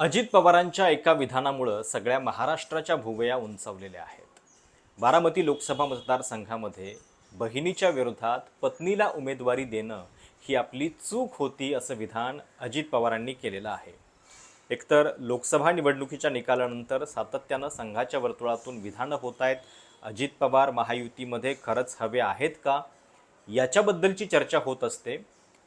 अजित पवारांच्या एका विधानामुळं सगळ्या महाराष्ट्राच्या भुवया उंचावलेल्या आहेत. बारामती लोकसभा मतदारसंघामध्ये बहिणीच्या विरोधात पत्नीला उमेदवारी देणं ही आपली चूक होती असं विधान अजित पवारांनी केलेलं आहे. एकतर लोकसभा निवडणुकीच्या निकालानंतर सातत्यानं संघाच्या वर्तुळातून विधानं होत आहेत. अजित पवार महायुतीमध्ये खरंच हवे आहेत का? याच्याबद्दलची चर्चा होत असते.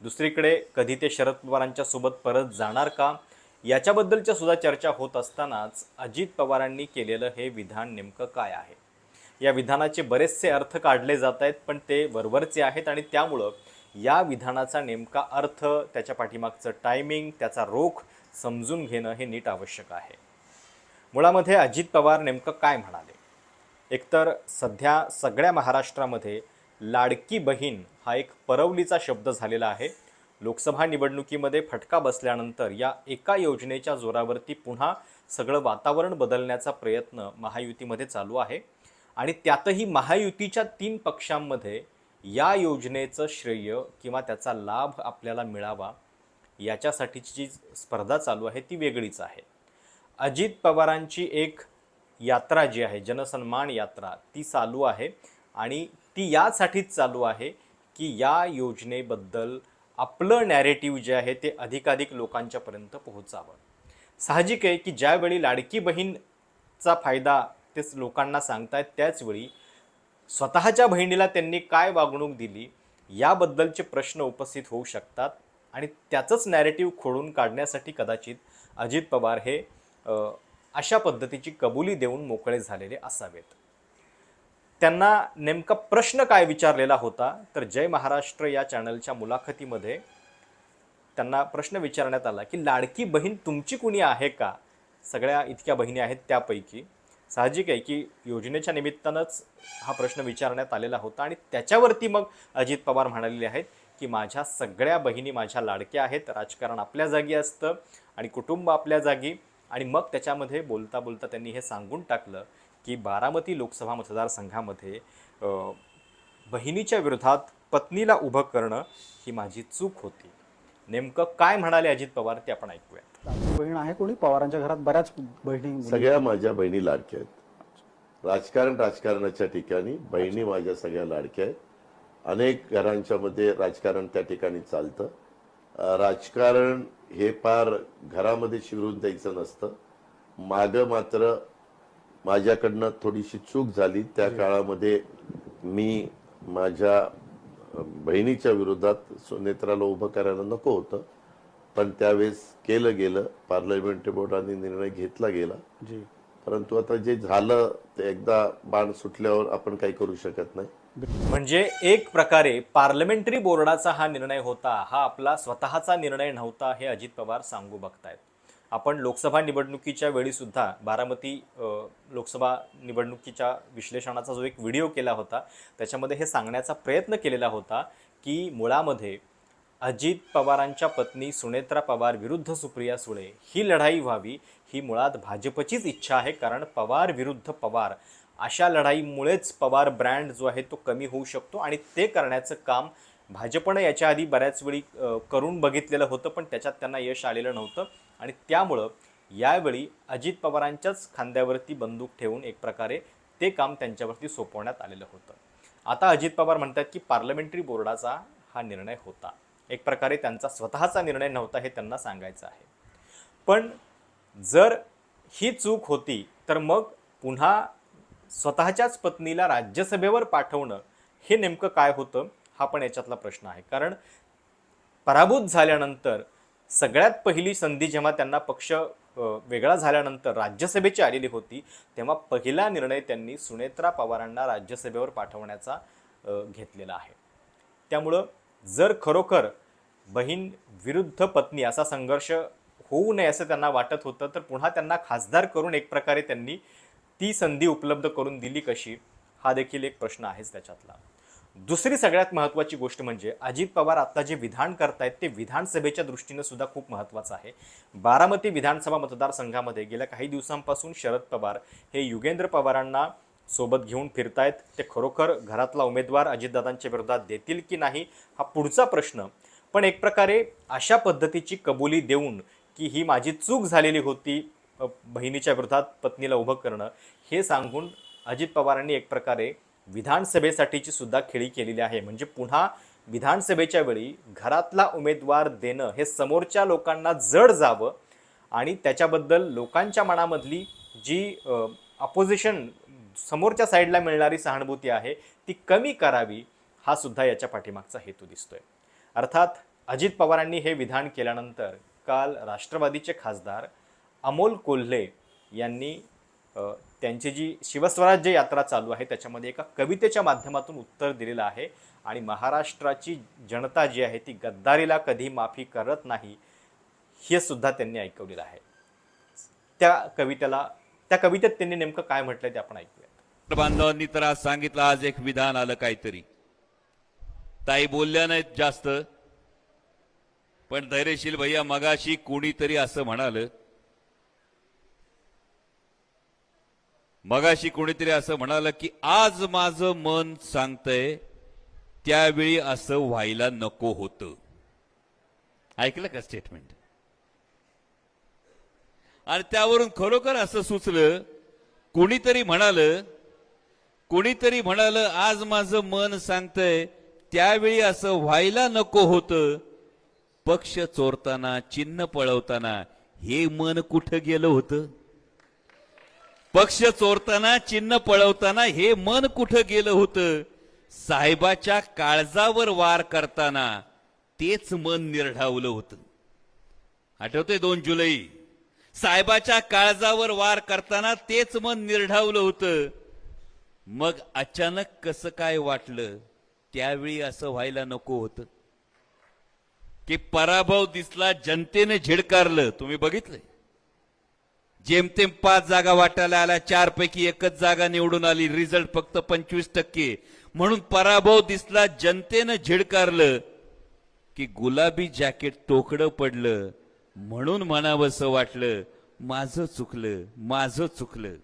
दुसरीकडे कधी ते शरद पवारांच्या सोबत परत जाणार का? याच्याबद्दलच्या सुद्धा चर्चा होत असतानाच अजित पवारांनी केलेलं हे विधान नेमकं काय आहे? या विधानाचे बरेचसे अर्थ काढले जात आहेत पण ते वरवरचे आहेत आणि त्यामुळं या विधानाचा नेमका अर्थ त्याच्या पाठीमागचं टायमिंग त्याचा रोख समजून घेणं हे नीट आवश्यक आहे. मुळामध्ये अजित पवार नेमकं काय म्हणाले? एकतर सध्या सगळ्या महाराष्ट्रामध्ये लाडकी बहीण हा एक परवलीचा शब्द झालेला आहे. लोकसभा निवडणुकीमध्ये फटका बसल्यानंतर या एका योजनेच्या जोरावरती पुन्हा सगळं वातावरण बदलण्याचा प्रयत्न महायुतीमध्ये चालू आहे. आणि त्यातही महायुतीच्या तीन पक्षांमध्ये या योजनेचं श्रेय किंवा त्याचा लाभ आपल्याला मिळावा याच्यासाठीची जी स्पर्धा चालू आहे ती वेगळीच आहे. अजित पवारांची एक यात्रा जी आहे जनसन्मान यात्रा ती चालू आहे. आणि ती यासाठीच चालू आहे की या योजनेबद्दल आपलं नॅरेटिव्ह जे आहे ते अधिकाधिक लोकांच्यापर्यंत पोहोचावं. साहजिक आहे की ज्यावेळी लाडकी बहीणचा फायदा ते लोकांना सांगतायत त्याचवेळी स्वतःच्या बहिणीला त्यांनी काय वागणूक दिली याबद्दलचे प्रश्न उपस्थित होऊ शकतात आणि त्याचंच नॅरेटिव्ह खोडून काढण्यासाठी कदाचित अजित पवार हे अशा पद्धतीची कबुली देऊन मोकळे झालेले असावेत. त्यांना नेमका प्रश्न काय विचारलेला होता तर जय महाराष्ट्र या चॅनलच्या मुलाखतीमध्ये त्यांना प्रश्न विचारण्यात आला की लाडकी बहीण तुमची कुणी आहे का? सगळ्या इतक्या बहिणी आहेत त्यापैकी. साहजिक आहे की योजनेच्या निमित्तानंच हा प्रश्न विचारण्यात आलेला होता आणि त्याच्यावरती मग अजित पवार म्हणालेले आहेत की माझ्या सगळ्या बहिणी माझ्या लाडक्या आहेत राजकारण आपल्या जागी असतं आणि कुटुंब आपल्या जागी. आणि मग त्याच्यामध्ये बोलता बोलता त्यांनी हे सांगून टाकलं की बारामती लोकसभा मतदारसंघामध्ये बहिणीच्या विरोधात पत्नीला उभं करणं ही माझी चूक होती. नेमकं काय म्हणाले अजित पवार ते आपण ऐकूयात. बहीण आहे कोणी? पवारांच्या घरात बऱ्याच बहिणी सगळ्या माझ्या बहिणी लाडक्या आहेत. राजकारण राजकारणाच्या ठिकाणी बहिणी माझ्या सगळ्या लाडक्या आहेत. अनेक घरांच्या मध्ये राजकारण त्या ठिकाणी चालतं. राजकारण हे फार घरामध्ये शिरून द्यायचं नसतं. माग मात्र माझ्याकडनं थोडीशी चूक झाली. त्या काळामध्ये मी माझ्या बहिणीच्या विरोधात सुनेत्राला उभं करायला नको होतं. पण त्यावेळेस केलं गेलं. पार्लमेंटरी बोर्डाने निर्णय घेतला गेला. जी. परंतु आता जे झालं ते एकदा बाण सुटल्यावर आपण काही करू शकत नाही. म्हणजे एक प्रकारे पार्लमेंटरी बोर्डाचा हा निर्णय होता. हा आपला स्वतःचा निर्णय नव्हता हे अजित पवार सांगू बघतायत. आपण लोकसभा निवडणुकीच्या वेळीसुद्धा बारामती लोकसभा निवडणुकीच्या विश्लेषणाचा जो एक व्हिडिओ केला होता त्याच्यामध्ये हे सांगण्याचा प्रयत्न केलेला होता की मुळामध्ये अजित पवारांच्या पत्नी सुनेत्रा पवार विरुद्ध सुप्रिया सुळे ही लढाई व्हावी ही मुळात भाजपचीच इच्छा आहे कारण पवार विरुद्ध पवार. अशा लढाईमुळेच पवार ब्रँड जो आहे तो कमी होऊ शकतो आणि ते करण्याचं काम भाजपनं याच्या आधी बऱ्याच वेळी करून बघितलेलं होतं पण त्याच्यात त्यांना यश आलेलं नव्हतं. आणि त्यामुळं यावेळी अजित पवारांच्याच खांद्यावरती बंदूक ठेवून एक प्रकारे ते काम त्यांच्यावरती सोपवण्यात आलेलं होतं. आता अजित पवार म्हणतात की पार्लमेंटरी बोर्डाचा हा निर्णय होता. एक प्रकारे त्यांचा स्वतःचा निर्णय नव्हता हे त्यांना सांगायचं आहे. पण जर ही चूक होती तर मग पुन्हा स्वतःच्याच पत्नीला राज्यसभेवर पाठवणं हे नेमकं काय होतं? हा पण याच्यातला प्रश्न आहे. कारण पराभूत झाल्यानंतर सगळ्यात पहिली संधी जेव्हा त्यांना पक्ष वेगळा झाल्यानंतर राज्यसभेची आलेली होती तेव्हा पहिला निर्णय त्यांनी सुनेत्रा पवारांना राज्यसभेवर पाठवण्याचा घेतलेला आहे. त्यामुळं जर खरोखर बहीण विरुद्ध पत्नी असा संघर्ष होऊ नये असं त्यांना वाटत होतं तर पुन्हा त्यांना खासदार करून एक प्रकारे त्यांनी ती संधी उपलब्ध करून दिली कशी? हा देखील एक प्रश्न आहेच त्याच्यातला. दुसरी सगळ्यात महत्त्वाची गोष्ट म्हणजे अजित पवार आता जे विधान करतायत ते विधानसभेच्या दृष्टीनं सुद्धा खूप महत्त्वाचं आहे. बारामती विधानसभा मतदारसंघामध्ये गेल्या काही दिवसांपासून शरद पवार हे युगेंद्र पवारांना सोबत घेऊन फिरतायत. ते खरोखर घरातला उमेदवार अजितदादांच्या विरोधात देतील की नाही हा पुढचा प्रश्न. पण एक प्रकारे अशा पद्धतीची कबुली देऊन की ही माझी चूक झालेली होती बहिणीच्या विरोधात पत्नीला उभं करणं हे सांगून अजित पवारांनी एक प्रकारे विधानसभेसाठीची सुद्धा खेळी केलेली आहे. म्हणजे पुन्हा विधानसभेच्या वेळी घरातला उमेदवार देणं हे समोरच्या लोकांना जड जावं आणि त्याच्याबद्दल लोकांच्या मनामधली जी अपोजिशन समोरच्या साईडला मिळणारी सहानुभूती आहे ती कमी करावी हा सुद्धा याच्या पाठीमागचा हेतू दिसतोय. अर्थात अजित पवारांनी हे विधान केल्यानंतर काल राष्ट्रवादीचे खासदार अमोल कोल्हे यांनी त्यांची जी शिवस्वराज्य यात्रा चालू आहे त्याच्यामध्ये एका कवितेच्या माध्यमातून उत्तर दिलेलं आहे. आणि महाराष्ट्राची जनता जी आहे ती गद्दारीला कधी माफी करत नाही हे सुद्धा त्यांनी ऐकवलेलं आहे. त्या कवितेला त्या कवितेत त्यांनी नेमकं काय म्हटलंय ते आपण ऐकूयात. बांधवांनी तर आज सांगितलं आज एक विधान आलं काहीतरी. ताई बोलल्या नाहीत जास्त पण धैर्यशील भैया मगाशी कोणीतरी असं म्हणालं मगाशी कोणीतरी असं म्हणालं की आज माझं मन सांगतंय त्यावेळी असं व्हायला नको होतं. ऐकलं का स्टेटमेंट आणि त्यावरून खरोखर असं सुचलं कोणीतरी म्हणाल कोणीतरी म्हणाल आज माझं मन सांगतंय त्यावेळी असं व्हायला नको होतं. पक्ष चोरताना चिन्ह पळवताना हे मन कुठं गेलं होतं? पक्ष चोरताना चिन्ह पळवताना हे मन कुठं गेलं होतं? साहेबाच्या काळजावर वार करताना तेच मन निर्ढावलं होतं. आठवतंय दोन जुलै? साहेबाच्या काळजावर वार करताना तेच मन निर्ढावलं होतं. मग अचानक कसं काय वाटलं? त्यावेळी असं व्हायला नको होतं. की पराभव दिसला जनतेने झिडकारलं. तुम्ही बघितलंय? जेमतेम पाच जागा वाटायला आल्या चार पैकी एकच जागा निवडून आली रिझल्ट फक्त पंचवीस टक्के. म्हणून पराभव दिसला जनतेनं झिडकारलं की गुलाबी जॅकेट तोकडं पडलं. म्हणून म्हणावंसं वाटलं माझं चुकलं माझं चुकलं.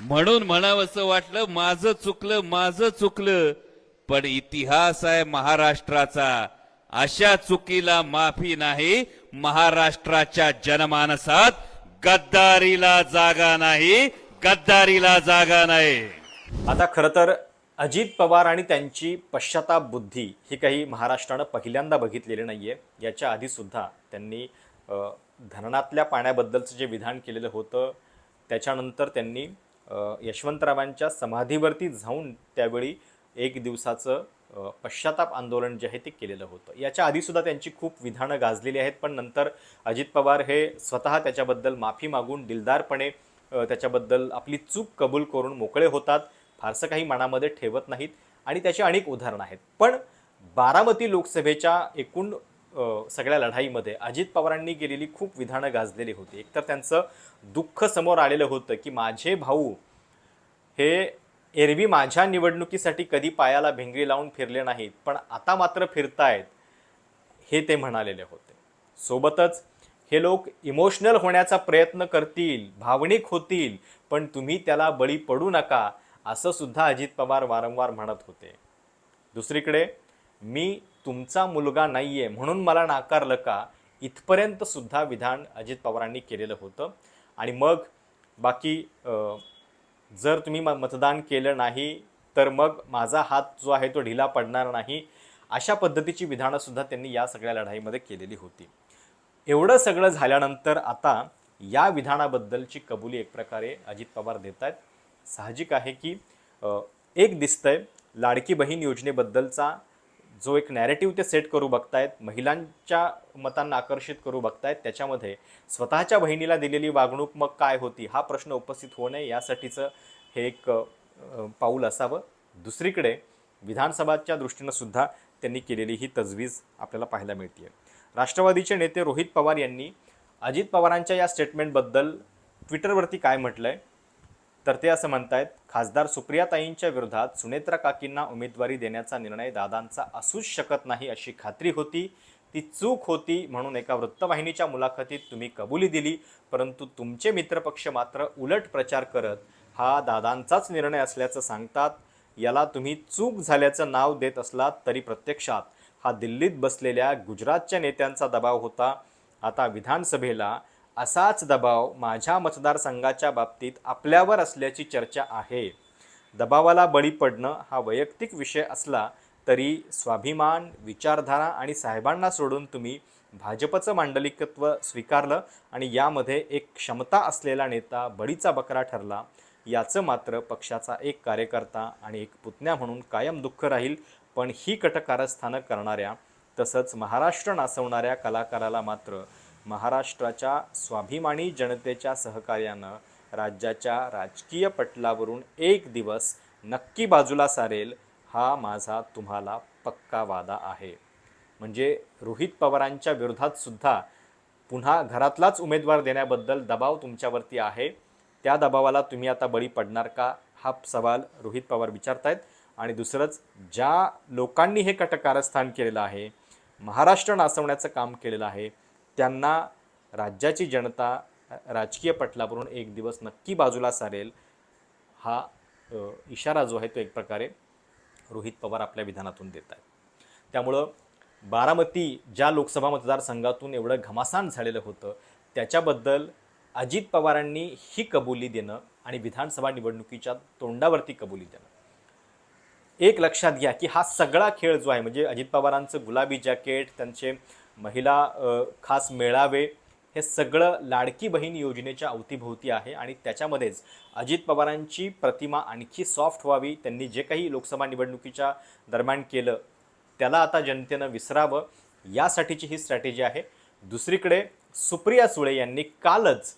म्हणून म्हणावंसं वाटलं माझं चुकलं माझं चुकलं. पण इतिहास आहे महाराष्ट्राचा. अशा चुकीला माफी नाही महाराष्ट्राच्या जनमानसात गद्दारीला जागा नाही गद्दारीला जागा नाही. आता खरं तर अजित पवार आणि त्यांची पश्चाताप बुद्धी ही काही महाराष्ट्रानं पहिल्यांदा बघितलेली नाही आहे याच्या आधी सुद्धा त्यांनी धरणातल्या पाण्याबद्दलचं जे विधान केलेलं होतं त्याच्यानंतर त्यांनी यशवंतरावांच्या समाधीवरती जाऊन त्यावेळी एक दिवसाचं पश्चाताप आंदोलन जे आहे ते केलेलं होतं. याच्या आधीसुद्धा त्यांची खूप विधानं गाजलेली आहेत पण नंतर अजित पवार हे स्वतः त्याच्याबद्दल माफी मागून दिलदारपणे त्याच्याबद्दल आपली चूक कबूल करून मोकळे होतात. फारसं काही मनामध्ये ठेवत नाहीत आणि त्याची अनेक उदाहरणं आहेत. पण बारामती लोकसभेच्या एकूण सगळ्या लढाईमध्ये अजित पवारांनी केलेली खूप विधानं गाजलेली होती. एकतर त्यांचं दुःख समोर आलेलं होतं की माझे भाऊ हे एरवी माझ्या निवडणुकीसाठी कधी पायाला भिंगरी लावून फिरले नाहीत पण आता मात्र फिरतायत हे ते म्हणालेले होते. सोबतच हे लोक इमोशनल होण्याचा प्रयत्न करतील भावनिक होतील पण तुम्ही त्याला बळी पडू नका असं सुद्धा अजित पवार वारंवार म्हणत होते. दुसरीकडे मी तुमचा मुलगा नाही आहे म्हणून मला नाकारलं का? इथपर्यंत सुद्धा विधान अजित पवारांनी केलेलं होतं. आणि मग बाकी जर तुम्ही म- मतदान केलं नाही तर मग माझा हात जो आहे तो ढिला पडणार नाही. अशा पद्धतीची विधानंसुद्धा त्यांनी या सगळ्या लढाईमध्ये केलेली होती. एवढं सगळं झाल्यानंतर आता या विधानाबद्दलची कबुली एक प्रकारे अजित पवार देत आहेत साहजिक आहे की एक दिसतंय लाडकी बहीण योजनेबद्दलचा जो एक नॅरेटिव्ह ते सेट करू बघतायत महिलांच्या मतांना आकर्षित करू बघतायत त्याच्यामध्ये स्वतःच्या बहिणीला दिलेली वागणूक मग काय होती हा प्रश्न उपस्थित होऊ नये यासाठीचं हे एक पाऊल असावं. दुसरीकडे विधानसभाच्या दृष्टीनं सुद्धा त्यांनी केलेली ही तजवीज आपल्याला पाहायला मिळते राष्ट्रवादीचे नेते रोहित पवार यांनी अजित पवारांच्या या स्टेटमेंटबद्दल ट्विटरवरती काय म्हटलं आहे तर ते असं म्हणतायत खासदार सुप्रियाताईंच्या विरोधात सुनेत्रा काकींना उमेदवारी देण्याचा निर्णय दादांचा असूच शकत नाही अशी खात्री होती. ती चूक होती म्हणून एका वृत्तवाहिनीच्या मुलाखतीत तुम्ही कबुली दिली. परंतु तुमचे मित्रपक्ष मात्र उलट प्रचार करत हा दादांचाच निर्णय असल्याचं सांगतात. याला तुम्ही चूक झाल्याचं नाव देत असलात तरी प्रत्यक्षात हा दिल्लीत बसलेल्या गुजरातच्या नेत्यांचा दबाव होता. आता विधानसभेला असाच दबाव माझ्या मतदारसंघाच्या बाबतीत आपल्यावर असल्याची चर्चा आहे. दबावाला बळी पडणं हा वैयक्तिक विषय असला तरी स्वाभिमान विचारधारा आणि साहेबांना सोडून तुम्ही भाजपचं मांडलिकत्व स्वीकारलं आणि यामध्ये एक क्षमता असलेला नेता बळीचा बकरा ठरला याचं मात्र पक्षाचा एक कार्यकर्ता आणि एक पुतण्या म्हणून कायम दुःख राहील पण ही कटकारस्थानं करणाऱ्या तसंच महाराष्ट्र नाचवणाऱ्या कलाकाराला मात्र महाराष्ट्राच्या स्वाभिमानी जनतेच्या सहकार्यानं राज्याच्या राजकीय पटलावरून एक दिवस नक्की बाजूला सारेल हा माझा तुम्हाला पक्का वादा आहे. म्हणजे रोहित पवारांच्या विरोधात सुद्धा पुन्हा घरातलाच उमेदवार देण्याबद्दल दबाव तुमच्यावरती आहे. त्या दबावाला तुम्ही आता बळी पडणार का? हा सवाल रोहित पवार विचारतायत. आणि दुसरंच ज्या लोकांनी हे कटकारस्थान केलेलं आहे महाराष्ट्र नाचवण्याचं काम केलेलं आहे त्यांना राज्याची जनता राजकीय पटलावरून एक दिवस नक्की बाजूला सारेल हा इशारा जो आहे तो एक प्रकारे रोहित पवार आपल्या विधानातून देत आहेत. त्यामुळं बारामती ज्या लोकसभा मतदारसंघातून एवढं घमासान झालेलं होतं त्याच्याबद्दल अजित पवारांनी ही कबुली देणं आणि विधानसभा निवडणुकीच्या तोंडावरती कबुली देणं. एक लक्षात घ्या की हा सगळा खेळ जो आहे म्हणजे अजित पवारांचं गुलाबी जॅकेट त्यांचे महिला खास मेळावे हे सगळं लाडकी बहीण योजनेच्या अवतीभोवती आहे आणि त्याच्यामध्येच अजित पवारांची प्रतिमा आणखी सॉफ्ट व्हावी त्यांनी जे काही लोकसभा निवडणुकीच्या दरम्यान केलं त्याला आता जनतेनं विसरावं यासाठीची ही स्ट्रॅटेजी आहे. दुसरीकडे सुप्रिया सुळे यांनी कालच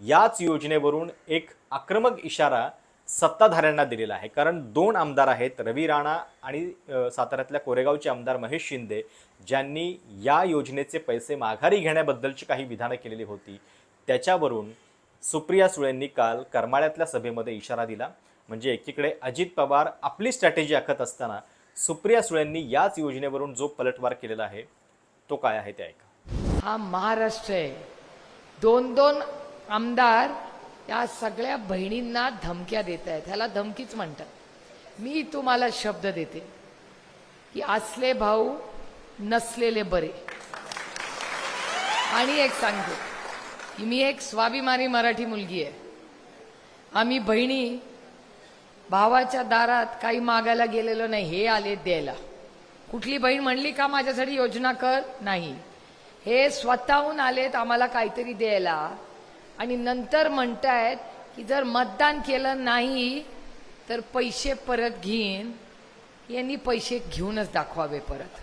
याच योजनेवरून एक आक्रमक इशारा सत्ताधाऱ्यांना दिलेला आहे. कारण दोन आमदार आहेत रवी राणा आणि साताऱ्यातल्या कोरेगावचे आमदार महेश शिंदे ज्यांनी या योजनेचे पैसे माघारी घेण्याबद्दलची काही विधानं केलेली होती. त्याच्यावरून सुप्रिया सुळेंनी काल करमाळ्यातल्या सभेमध्ये इशारा दिला. म्हणजे एकीकडे अजित पवार आपली स्ट्रॅटेजी आखत असताना सुप्रिया सुळेंनी याच योजनेवरून जो पलटवार केलेला आहे तो काय आहे ते ऐका. हा महाराष्ट्र आहे. दोन दोन आमदार या सगळ्या बहिणींना धमक्या देत आहेत ह्याला धमकीच म्हणतात. मी तुम्हाला शब्द देते. की असले भाऊ नसलेले बरे. आणि एक सांगते. की मी एक स्वाभिमानी मराठी मुलगी आहे. आम्ही बहिणी भावाच्या दारात काही मागायला गेलेलो नाही हे आले द्यायला. कुठली बहीण म्हणली का माझ्यासाठी योजना कर? नाही. हे स्वतःहून आलेत आम्हाला काहीतरी द्यायला. आणि नंतर म्हणतायत की जर मतदान केलं नाही तर पैसे परत घेईन. यांनी पैसे घेऊनच दाखवावे परत.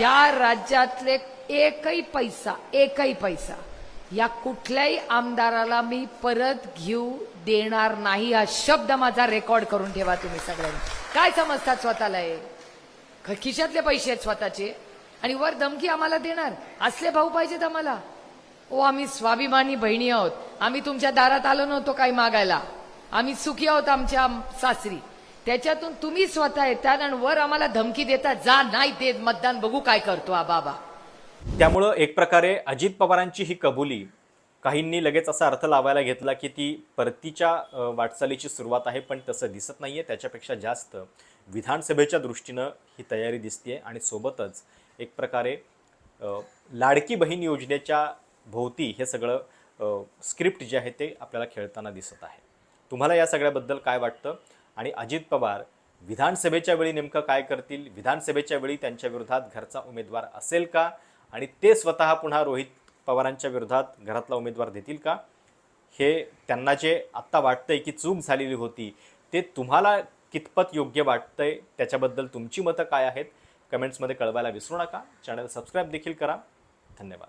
या राज्यातले एकही पैसा एकही पैसा या कुठल्याही आमदाराला मी परत घेऊ देणार नाही हा शब्द माझा रेकॉर्ड करून ठेवा तुम्ही सगळ्यांनी. काय समजतात स्वतःला हे? खिशातले पैसे आहेत स्वतःचे. आणि वर धमकी आम्हाला देणार. असले भाऊ पाहिजेत आम्हाला. ओ आम्ही स्वाभिमानी बहिणी आहोत. आम्ही तुमच्या दारात आलो नव्हतो काही मागायला. आम्ही सुखी आहोत आमच्या सासरी. त्याच्यातून तुम्ही स्वतः येतात आणि वर आम्हाला धमकी देता जा नाही देत मतदान बघू काय करतो हा बाबा. त्यामुळं एक प्रकारे अजित पवारांची ही कबुली काहींनी लगेच असा अर्थ लावायला घेतला की ती परतीच्या वाटचालीची सुरुवात आहे पण तसं दिसत नाहीये. त्याच्यापेक्षा जास्त विधानसभेच्या दृष्टीनं ही तयारी दिसते आणि सोबतच एक प्रकारे लाडकी बहीण योजनेच्या भोवती हे सगळं स्क्रिप्ट जे आहे ते आपल्याला खेळताना दिसत आहे. तुम्हाला या सगळ्याबद्दल काय वाटतं? आणि अजित पवार विधानसभेच्या वेळी नेमकं काय करतील? विधानसभेच्या वेळी त्यांच्या विरोधात घरचा उमेदवार असेल का? आणि ते स्वतः पुन्हा रोहित पवारांच्या विरोधात घरातला उमेदवार देतील का? हे त्यांना जे आत्ता वाटतंय की चूक झालेली होती ते तुम्हाला कितपत योग्य वाटतंय? त्याच्याबद्दल तुमची मतं काय आहेत? कमेंट्समध्ये कळवायला विसरू नका. चॅनल सबस्क्राईब देखील करा. धन्यवाद.